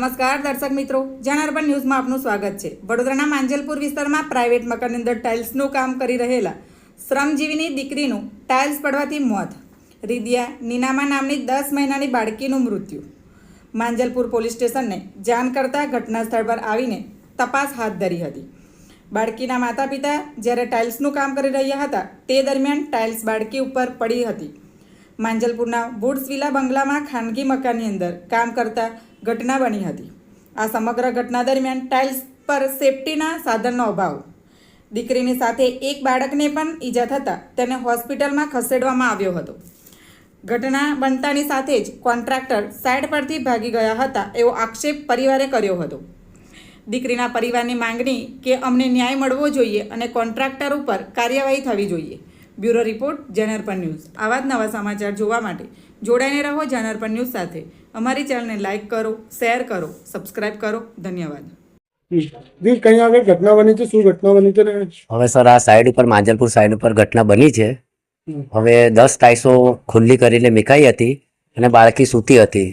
નમસ્કાર, દર્શક મિત્રો. જન ન્યૂઝમાં આપનું સ્વાગત છે. વડોદરાના માંજલપુર વિસ્તારમાં પ્રાઇવેટ મકાનની અંદર ટાઇલ્સનું કામ કરી રહેલા શ્રમજીવીની દીકરીનું ટાઇલ્સ પડવાથી મોત. રીદિયા નીનામા નામની દસ મહિનાની બાળકીનું મૃત્યુ. માંજલપુર પોલીસ સ્ટેશનને જાણ કરતાં ઘટના સ્થળ પર આવીને તપાસ હાથ ધરી હતી. બાળકીના માતા પિતા જ્યારે ટાઇલ્સનું કામ કરી રહ્યા હતા, તે દરમિયાન ટાઇલ્સ બાળકી ઉપર પડી હતી. માંજલપુરના વુડ્સ વિલા બંગલામાં ખાનગી મકાનની અંદર કામ કરતા ઘટના બની હતી. આ સમગ્ર ઘટના દરમિયાન ટાઇલ્સ પર સેફટીના સાધનનો અભાવ. દીકરીની સાથે એક બાળકને પણ ઈજા થતાં તેને હોસ્પિટલમાં ખસેડવામાં આવ્યો હતો. ઘટના બનતાની સાથે જ કોન્ટ્રાક્ટર સાઈડ પરથી ભાગી ગયા હતા એવો આક્ષેપ પરિવારે કર્યો હતો. દીકરીના પરિવારની માંગણી કે અમને ન્યાય મળવો જોઈએ અને કોન્ટ્રાક્ટર ઉપર કાર્યવાહી થવી જોઈએ. Bureau report Janarpan news. આવા જ નવા સમાચાર જોવા માટે જોડાઈને રહો જનાર્પણ ન્યૂઝ સાથે. અમારી ચેનલને લાઇક કરો શેર કરો સબસ્ક્રાઇબ કરો. ધન્યવાદ. જી કઈ આગળ ઘટના બની છે? શું ઘટના બની છે હવે સર આ સાઈડ ઉપર માંજલપુર સાઈડ ઉપર ઘટના બની છે. હવે દસ ટાઈસો ખુલ્લી કરીને મિકાઈ હતી અને બાળકી સૂતી હતી.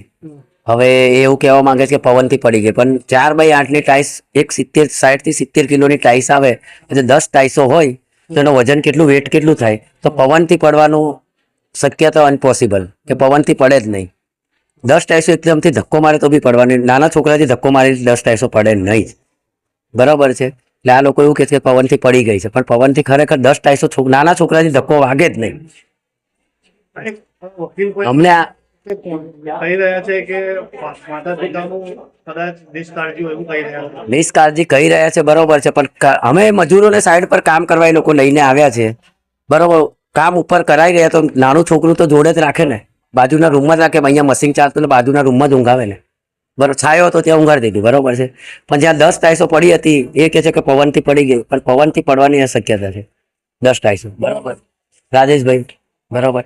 હવે એ એવું કહેવા માંગે છે કે પવનથી પડી ગઈ. પણ ચાર બાય આઠની ટાઈસ એક સિત્તેર સાઠથી સિત્તેર કિલોની ટાઈસ આવે. એટલે દસ ટાઈસો હોય તો એનું વજન કેટલું વેટ કેટલું થાય? તો પવનથી પડવાનું શક્યતા અનપોસિબલ કે પવનથી પડે જ નહીં. દસ ટાઈસો એકદમથી ધક્કો મારે તો બી પડવાની. નાના છોકરાથી ધક્કો મારી દસ ટાઈસો પડે નહીં બરાબર છે? એટલે આ લોકો એવું કહે છે કે પવનથી પડી ગઈ છે. પણ પવનથી ખરેખર દસ ટાઈસો નાના છોકરાથી ધક્કો વાગે જ નહીં. અમને આ કહી નિષ્કાળજી કહી રહ્યા છે. બરોબર છે, પણ અમે મજૂરોને સાઈડ પર કામ કરવા એ લોકો લઈને આવ્યા છે. બરોબર, કામ ઉપર કરાઈ રહ્યા તો નાનું છોકરું તો જોડે જ રાખે ને. બાજુના રૂમમાં જ રાખે અહીંયા મશીન ચાલતું ને બાજુના રૂમમાં જ ઊંઘાવે ને. બરોબર છાયો હતો ત્યાં ઊંઘાડી દીધું, બરોબર છે. પણ જ્યાં દસ ટાઈસો પડી હતી, એ કહે છે કે પવનથી પડી ગઈ, પણ પવનથી પડવાની શક્યતા છે. દસ ટાઈસો, બરોબર. રાજેશભાઈ, બરોબર.